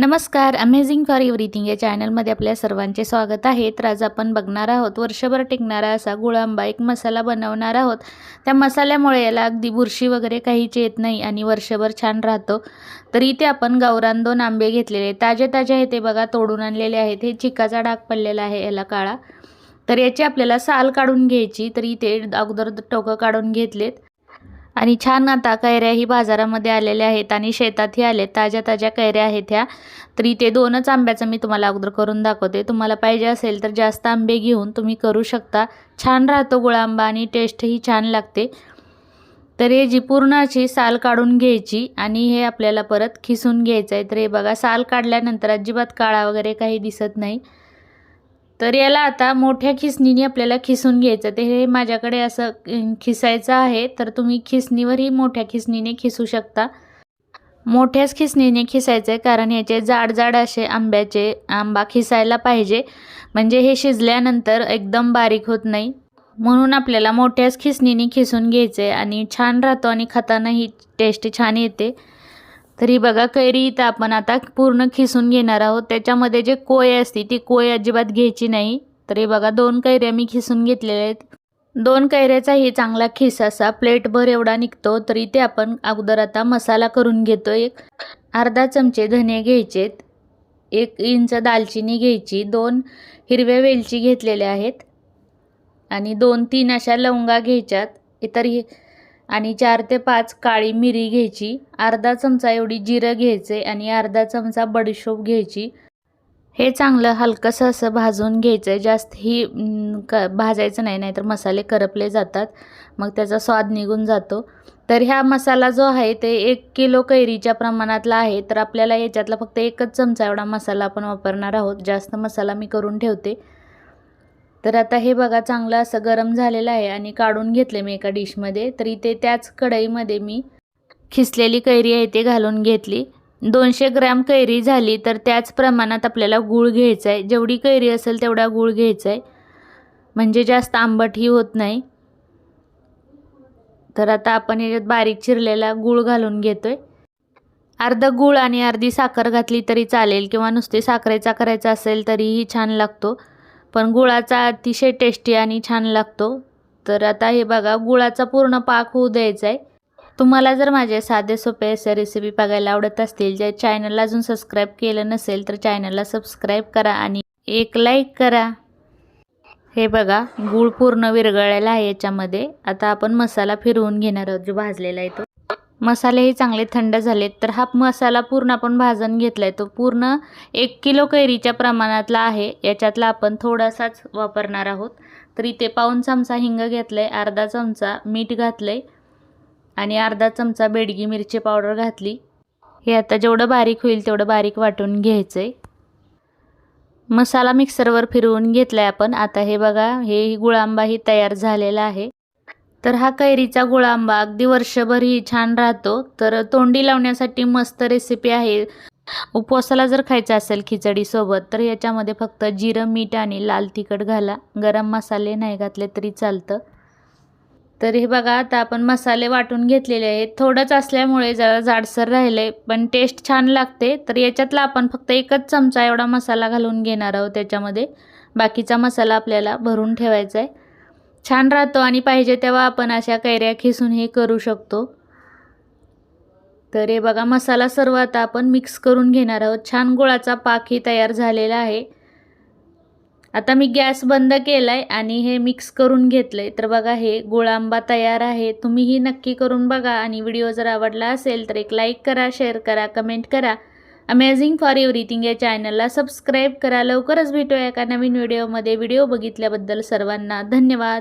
नमस्कार amazing for everything या चॅनलमध्ये आपल्या सर्वांचे स्वागत आहे. तर आज आपण बघणार आहोत वर्षभर टिकणारा असा गुळांबा एक मसाला बनवणार आहोत. त्या मसाल्यामुळे याला अगदी बुरशी वगैरे काहीच येत नाही आणि वर्षभर छान राहतो. तर इथे आपण गावरान दोन आंबे घेतलेले ताजे ताजे आहे ते बघा तोडून आणलेले आहेत. हे चिकाचा डाग पडलेला आहे याला काळा. तर याची आपल्याला साल काढून घ्यायची. तर इथे अगोदर टोकं काढून घेतलेत. आणि छान आता कैऱ्याही बाजारामध्ये आलेल्या आहेत आणि शेतातही आले ताज्या ताज्या कैऱ्या आहेत ह्या. तर इथे दोनच आंब्याचं मी तुम्हाला अगोदर करून दाखवते. तुम्हाला पाहिजे असेल तर जास्त आंबे घेऊन तुम्ही करू शकता. छान राहतो गुळांबा आणि टेस्टही छान लागते. तर हे जी पूर्ण अशी साल काढून घ्यायची आणि हे आपल्याला परत खिसून घ्यायचं आहे तर हे बघा साल काढल्यानंतर अजिबात काळा वगैरे काही दिसत नाही. तर याला आता मोठ्या खिसणीने आपल्याला खिसून घ्यायचं. ते हे माझ्याकडे असं खिसायचं आहे. तर तुम्ही खिसणीवरही मोठ्या खिसणीने खिसू शकता. मोठ्याच खिसणीने खिसायचं आहे कारण याचे जाड जाड असे आंब्याचे आंबा खिसायला पाहिजे. म्हणजे हे शिजल्यानंतर एकदम बारीक होत नाही. म्हणून आपल्याला मोठ्याच खिसणीने खिसून घ्यायचं आहे आणि छान राहतो आणि खातानाही टेस्ट छान येते. तरी बघा कैरी इथं आपण आता पूर्ण खिसून घेणार आहोत. त्याच्यामध्ये जे कोय असते ती कोय अजिबात घ्यायची नाही. तरी बघा दोन कैऱ्या मी खिसून घेतलेल्या आहेत. दोन कैऱ्याचाही चांगला खिस असा प्लेटभर एवढा निघतो तर इथे आपण अगोदर आता मसाला करून घेतो. एक अर्धा चमचे धने घ्यायचेत. एक इंच दालचिनी घ्यायची. दोन हिरव्या वेलची घेतलेल्या आहेत. आणि दोन तीन अशा लवंगा घ्यायच्यात. इतर आणि चार ते पाच काळी मिरी घ्यायची अर्धा चमचा एवढी जिरं घ्यायचे आणि अर्धा चमचा बडीशोप घ्यायची. हे चांगलं हलकंसं असं भाजून घ्यायचं. आहे जास्त ही क भाजायचं नाही नाहीतर मसाले करपले जातात. मग त्याचा स्वाद निघून जातो. तर ह्या मसाला जो आहे ते एक किलो कैरीच्या प्रमाणातला आहे. तर आपल्याला याच्यातला फक्त एकच चमचा एवढा मसाला आपण वापरणार आहोत. जास्त मसाला मी करून ठेवते. तर आता हे बघा चांगलं असं गरम झालेलं आहे आणि काढून घेतले मी एका डिशमध्ये. तर इथे त्याच कढईमध्ये मी खिसलेली कैरी आहे ते घालून घेतली. दोनशे ग्रॅम कैरी झाली तर त्याच प्रमाणात आपल्याला गूळ घ्यायचा आहे जेवढी कैरी असेल तेवढा गूळ घ्यायचा आहे म्हणजे जास्त आंबटही होत नाही. तर आता आपण याच्यात बारीक चिरलेला गूळ घालून घेतोय. अर्धा गूळ आणि अर्धी साखर घातली तरी चालेल किंवा नुसते साखरेचा करायचा असेल तरीही छान लागतो. पण गुळाचा अतिशय टेस्टी आणि छान लागतो. तर आता हे बघा गुळाचा पूर्ण पाक होऊ द्यायचा आहे तुम्हाला जर माझे साधे सोपे असे रेसिपी बघायला आवडत असतील जे चॅनलला अजून सबस्क्राईब केलं नसेल तर चॅनलला सबस्क्राईब करा आणि एक लाईक करा. हे बघा गूळ पूर्ण विरघळलेला आहे याच्यामध्ये. आता आपण मसाला फिरवून घेणार आहोत जो भाजलेला आहे तो. मसालेही चांगले थंड झालेत. तर हा मसाला पूर्ण आपण भाजून घेतला आहे तो पूर्ण एक किलो कैरीच्या प्रमाणातला आहे. याच्यातला आपण थोडासाच वापरणार आहोत. तर इथे पाऊन चमचा हिंग घेतलं आहे अर्धा चमचा मीठ घातलं आहे आणि अर्धा चमचा बेडगी मिरची पावडर घातली. हे आता जेवढं बारीक होईल तेवढं बारीक वाटून घ्यायचं आहे मसाला मिक्सरवर फिरवून घेतला आहे आपण. आता हे बघा हे गुळांबाही तयार झालेला आहे. तर हा कैरीचा गुळांबा अगदी वर्षभरही छान राहतो. तर तोंडी लावण्यासाठी मस्त रेसिपी आहे. उपवासाला जर खायचं असेल खिचडीसोबत तर याच्यामध्ये फक्त जिरं मीठ आणि लाल तिखट घाला. गरम मसाले नाही घातले तरी चालतं. तर हे बघा आता आपण मसाले वाटून घेतलेले आहेत. थोडंच असल्यामुळे जरा जाडसर राहिले पण टेस्ट छान लागते. तर याच्यातला आपण फक्त एकच चमचा एवढा मसाला घालून घेणार आहोत त्याच्यामध्ये. बाकीचा मसाला आपल्याला भरून ठेवायचा आहे. छान राहतो आणि पाहिजे तेव्हा आपण अशा कैऱ्या खेसून हे करू शकतो. तर हे बघा मसाला सर्व आता आपण मिक्स करून घेणार आहोत. छान गुळाचा पाकही तयार झालेला आहे. आता मी गॅस बंद केला आहे आणि हे मिक्स करून घेतलं आहे तर बघा हे गुळांबा तयार आहे. तुम्हीही नक्की करून बघा आणि व्हिडिओ जर आवडला असेल तर एक लाईक करा शेअर करा कमेंट करा. अमेझिंग फॉर एव्हरीथिंग या चॅनलला सबस्क्राईब करा. लवकरच भेटूया एका नवीन व्हिडिओमध्ये व्हिडिओ बघितल्याबद्दल सर्वांना धन्यवाद.